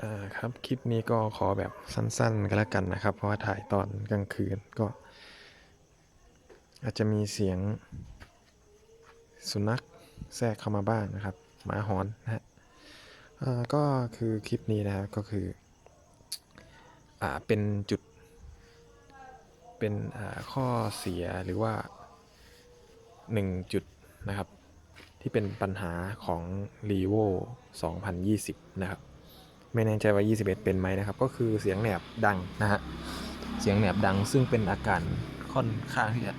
อ่าครับ คลิปนี้ก็ขอแบบสั้นๆก็แล้วกันนะครับ เพราะว่าถ่ายตอนกลางคืนก็ อาจจะมีเสียงสุนัขแทรกเข้ามาบ้างนะครับ หมาหอนนะฮะก็คือคลิปนี้นะครับก็คืออ่าเป็นจุด เป็นอ่าข้อเสียหรือว่าหนึ่งจุดนะครับ ที่เป็นปัญหาของ r e v o 2020 นะครับ ไม่แน่ใจว่า 21 เป็นไหมนะครับ ก็คือเสียงแหนบดังนะฮะ เสียงแหนบดังซึ่งเป็นอาการค่อนข้างที่จะ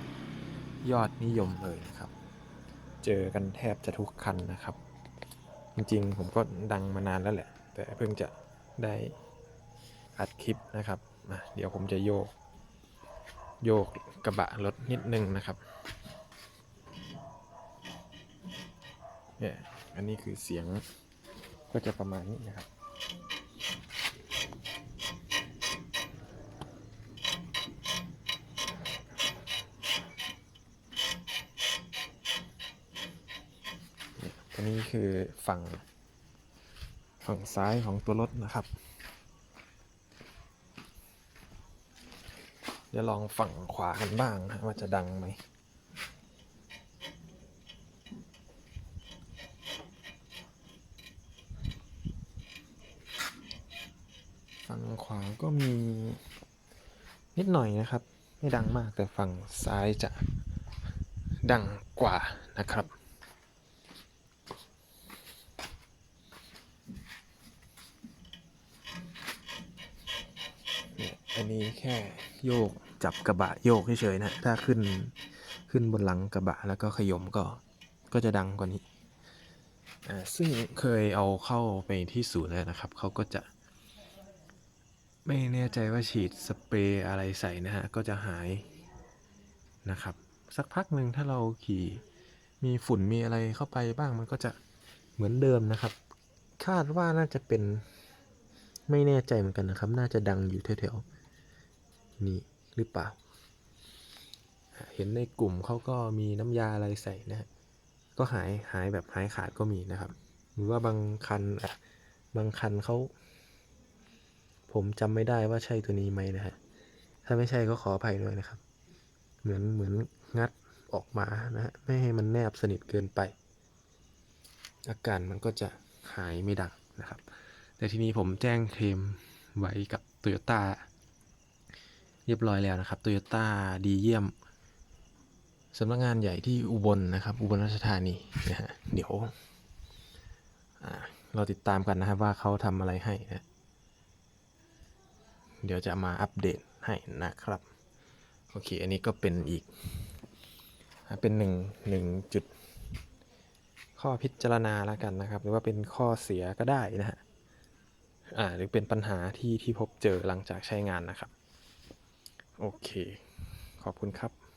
ยอดนิยมเลยนะครับ เจอกันแทบจะทุกคันนะครับ จริงๆ ผมก็ดังมานานแล้วแหละ แต่เพิ่งจะได้อัดคลิปนะครับเดี๋ยวผมจะโยก โยกกระบะรถนิดนึงนะครับเนี่ยอันนี้คือเสียงก็จะประมาณนี้นะครับ อันนี้คือฝั่งฝั่งซ้ายของตัวรถนะครับ เดี๋ยวลองฝั่งขวากันบ้างนะว่าจะดังไหมฝั่งขวาก็มีนิดหน่อยนะครับ ไม่ดังมากแต่ฝั่งซ้ายจะดังกว่านะครับ เนี่ย อันนี้แค่โยกจับกระบะโยกเฉยๆนะ ถ้าขึ้นขึ้นบนหลังกระบะแล้วก็ขยมก็ก็จะดังกว่านี้ อ่า ซึ่งเคยเอาเข้าไปที่ศูนย์แล้วนะครับ เขาก็จะ ไม่แน่ใจว่าฉีดสเปรย์อะไรใส่นะฮะ ก็จะหายนะครับ สักพักหนึ่งถ้าเราขี่มีฝุ่นมีอะไรเข้าไปบ้างมันก็จะเหมือนเดิมนะครับ คาดว่าน่าจะเป็นไม่แน่ใจเหมือนกันนะครับ น่าจะดังอยู่แถวๆ นี่หรือเปล่า เห็นในกลุ่มเขาก็มีน้ำยาอะไรใส่นะฮะก็หายหายแบบหายขาดก็มีนะครับ หรือว่าบางคันอะบางคันเขาผมจำไม่ได้ว่าใช่ตัวนี้ไหมนะฮะถ้าไม่ใช่ก็ขออภัยด้วยนะครับ เหมือนเหมือนงัดออกมานะฮะไม่ให้มันแนบสนิทเกินไป อาการมันก็จะหายไม่ดังนะครับ แต่ทีนี้ผมแจ้งเคลมไว้กับ t o y ยต้ เรียบร้อยแล้วนะครับ t o y ยต้าดีเยี่ยมสำนักงานใหญ่ที่อุบลนะครับ อุบลราชธานีนะฮะเดี๋ยวเราติดตามกันนะครับว่าเขาทำอะไรให้นะ เดี๋ยวจะมาอัปเดตให้นะครับ โอเค อันนี้ก็เป็นอีก เป็นหนึ่งหนึ่งจุด ข้อพิจารณาแล้วกันนะครับ หรือว่าเป็นข้อเสียก็ได้นะฮะ อ่า หรือเป็นปัญหาที่ที่พบเจอหลังจากใช้งานนะครับ โอเค ขอบคุณครับ